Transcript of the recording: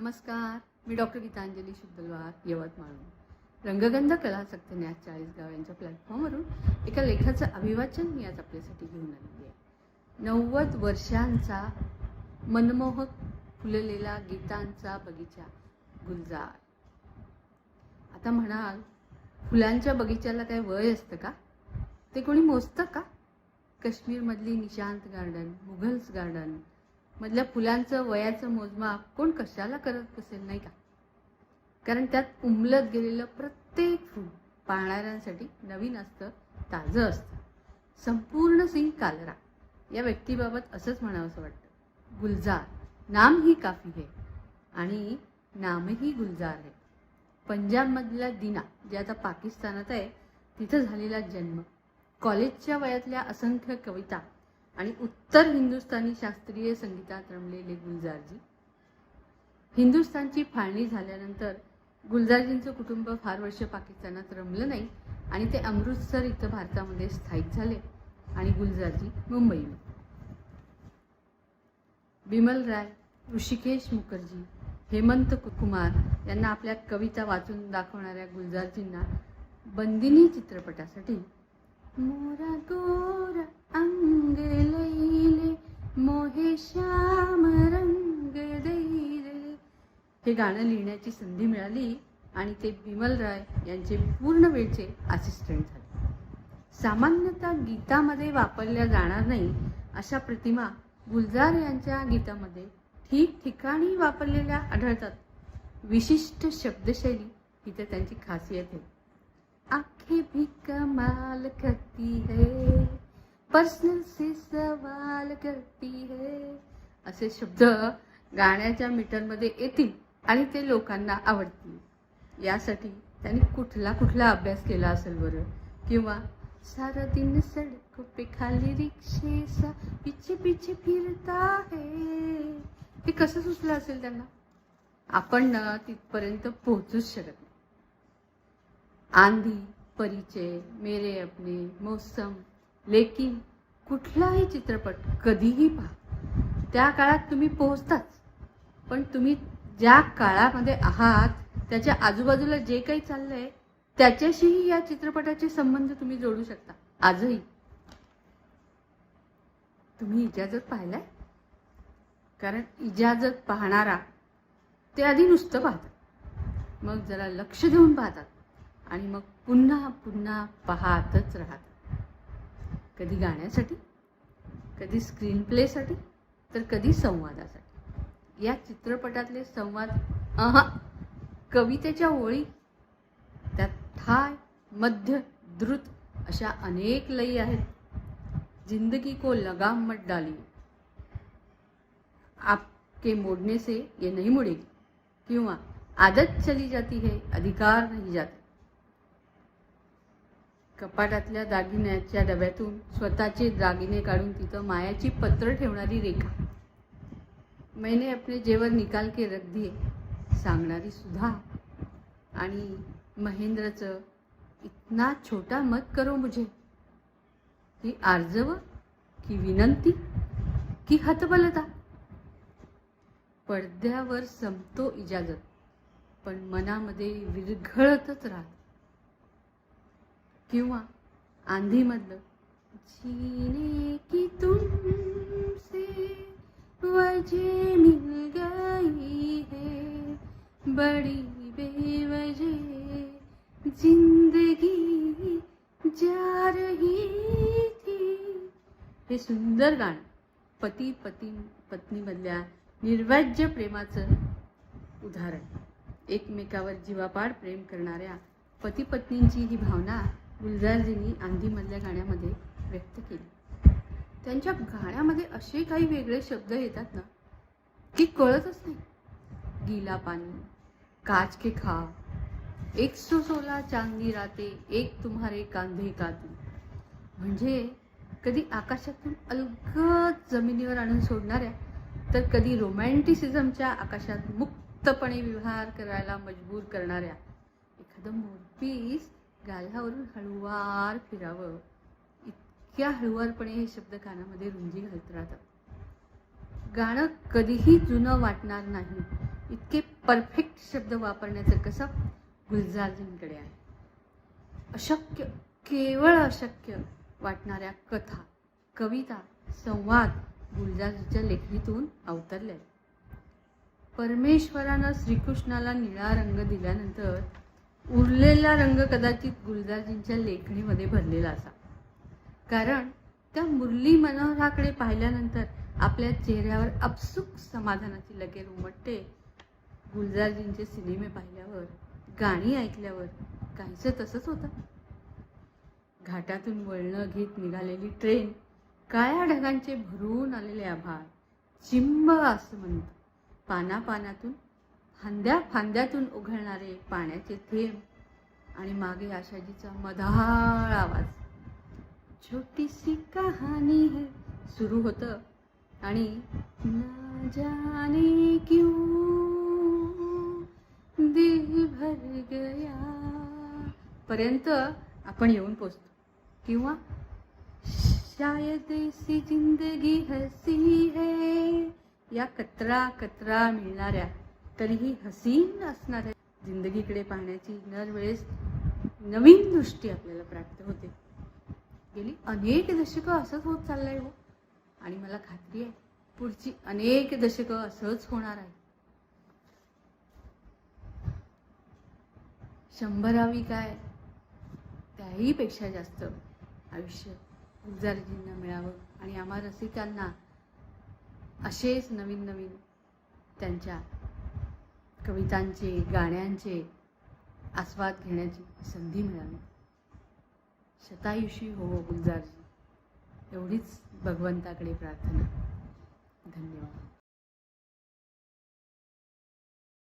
नमस्कार मी डॉक्टर गीतांजली शुद्धलवार यवतमाळ रंगगंध कलासक्त न्यास चाळीसगाव यांच्या प्लॅटफॉर्मवरून एका लेखाचं अभिवाचन मी आज आपल्यासाठी घेऊन आलेली आहे. नव्वद वर्षांचा मनमोहक फुललेला गीतांचा बगीचा गुलजार. आता म्हणाल फुलांच्या बगीचाला काय वय असतं का? ते कोणी मोजतं का? काश्मीरमधली निशांत गार्डन मुघल्स गार्डन मधल्या फुलांचं वयाचं मोजमाप कोण कशाला करत बसेल नाही का? कारण त्यात उमलत गेलेलं प्रत्येक फूल पाहणाऱ्यांसाठी नवीन असतं ताजं असतं. संपूर्ण सिंग कालरा. या व्यक्तीबाबत असंच म्हणावंसं वाटतं. गुलजार. नाम ही काफी है आणि नामही गुलजार है पंजाबमधल्या दिना जे आता पाकिस्तानात आहे तिथं झालेला जन्म. कॉलेजच्या वयातल्या असंख्य कविता आणि उत्तर हिंदुस्थानी शास्त्रीय संगीतात रमलेले गुलजारजी. हिंदुस्थानची फाळणी झाल्यानंतर गुलजारजींचं कुटुंब फार वर्ष पाकिस्तानात रमलं नाही आणि ते अमृतसर इथं भारतामध्ये स्थायिक झाले आणि गुलजारजी मुंबई बिमल राय ऋषिकेश मुखर्जी हेमंत कुमार यांना आपल्या कविता वाचून दाखवणाऱ्या गुलजारजींना बंदिनी चित्रपटासाठी मोरा गोर अंग लैले मोहे श्याम रंग दैले हे गाणं लिहिण्याची संधी मिळाली आणि ते बिमल राय यांचे पूर्ण वेळचे असिस्टंट झाले. सामान्यतः गीतामध्ये वापरल्या जाणार नाही अशा प्रतिमा गुलजार यांच्या गीतामध्ये ठिकठिकाणी वापरलेल्या आढळतात. विशिष्ट शब्दशैली ही तर त्यांची खासियत आहे. आंखें भी कमाल करती है पर्सनल से सवाल करती है. असे शब्द गाण्याच्या मीटरमध्ये येतील आणि ते लोकांना आवडतील. यासाठी त्यांनी कुठला कुठला अभ्यास केला असेल बरं? किंवा सारा दिन सड़कों पे खाली रिक्षे सा पिछे फिरता है. हे कसं सुचलं असेल त्यांना? आपण ना तिथपर्यंत पोहोचूच शकत नाही. आंधी परिचय मेरे अपने मौसम लेकिन कुठलाही चित्रपट कधीही पहा. त्या काळात तुम्ही पोहोचताच. पण तुम्ही ज्या काळामध्ये आहात त्याच्या आजूबाजूला जे काही चाललंय त्याच्याशीही या चित्रपटाचे संबंध तुम्ही जोडू शकता. आजही. तुम्ही इजाजत पाहिलाय? कारण इजाजत पाहणारा ते आधी नुसतं पाहतात. मग जरा लक्ष देऊन पाहतात. आणि मग पुन्हा पुन्हा पाहतच राहतात कधी गाण्यासाठी कधी स्क्रीन प्लेसाठी तर कधी संवादासाठी. या चित्रपटातले संवाद अहा कवितेच्या ओळी त्यात थाय मध्य द्रुत अशा अनेक लयी आहेत. जिंदगी को लगाम मत डाली आपके मोडने से ये नहीं मुड़ेगी. किंवा आदत चली जाती है अधिकार नहीं जाते. कपाटातल्या दागिन्याच्या डब्यातून स्वतःचे दागिने काढून तिथं मायाची पत्र ठेवणारी रेखा. मैंने अपने जेवर निकाल के रख दिए सांगणारी सुधा. आणि महेंद्रचं इतना छोटा मत करो मुझे. ही आर्जव की विनंती की हतबलता. पडद्यावर संपतो इजाजत पण मनामध्ये विरघळतच राहत. किंवा आंधीमधलं. जीने की तुमसे वजह मिल गई है बड़ी बेवजह जिंदगी जा रही थी. हे सुंदर गाणं पती पती पत्नीमधल्या निर्वाज्य प्रेमाचं उदाहरण. एकमेकावर जीवापाड प्रेम करणाऱ्या पती पत्नींची ही भावना गुलजारजींनी आंधीमधल्या गाण्यामध्ये व्यक्त केली. त्यांच्या गाण्यामध्ये असे काही वेगळे शब्द येतात ना की कळतच नाही. गीला पाणी काच के खा एक सो सोला चांदी राते एक तुम्हारे कांधे कातू. म्हणजे कधी आकाशातून अलगद जमिनीवर आणून सोडणाऱ्या तर कधी रोमॅन्टिसिझमच्या आकाशात मुक्तपणे विहार करायला मजबूर करणाऱ्या एखादं मोरपीस गालावरून हळुवार फिरावं. इतक्या हळुवारपणे हे शब्द कानामध्ये रुंजी घालत राहतात. गाणं कधीही जुनं वाटणार नाही. इतके परफेक्ट शब्द वापरण्याचं कसं गुलजारजींकडे आहे. अशक्य केवळ अशक्य वाटणाऱ्या कथा कविता संवाद गुलजारजीच्या लेखणीतून अवतरल्या आहेत. परमेश्वरानं श्रीकृष्णाला निळा रंग दिल्यानंतर उरलेला रंग कदाचित गुलजारजींच्या लेखणीमध्ये भरलेला असा. कारण त्या मुरली मनोहराकडे पाहिल्यानंतर आपल्या चेहऱ्यावर अपसुक समाधानाची लकेर उमटते. गुलजारजींचे सिनेमे पाहिल्यावर गाणी ऐकल्यावर काहीसं तसंच होतं. घाटातून वळणं घेत निघालेली ट्रेन काळ्या ढगांचे भरून आलेले आभाळ चिंब आसमंत पानापानातून फांद्या फांद्यातून उघळणारे पाण्याचे थेंब आणि मागे आशाजीचा मधाळ आवाज. छोटीशी कहाणी है सुरू होतं आणि ना जाने क्यों दिल भर गया पर्यंत आपण येऊन पोचतो. किंवा शायद ऐसी जिंदगी हसी है या कचरा कचरा मिळणाऱ्या तरीही हसीन असणाऱ्या जिंदगीकडे पाहण्याची दरवेळेस नवीन दृष्टी आपल्याला प्राप्त होते. गेली अनेक दशकं असंच होत चाललंय हो. आणि मला खात्री आहे पुढची अनेक दशकं असंच होणार आहे. शंभरावी काय? त्याही पेक्षा जास्त आयुष्य गुलजारजींना मिळावं आणि आम्हा रसिकांना असेच नवीन नवीन त्यांच्या कवितांचे गाण्यांचे आस्वाद घेण्याची संधी मिळावी शतायुषी हो, हो गुलजारजी. एवढीच भगवंताकडे प्रार्थना. धन्यवाद.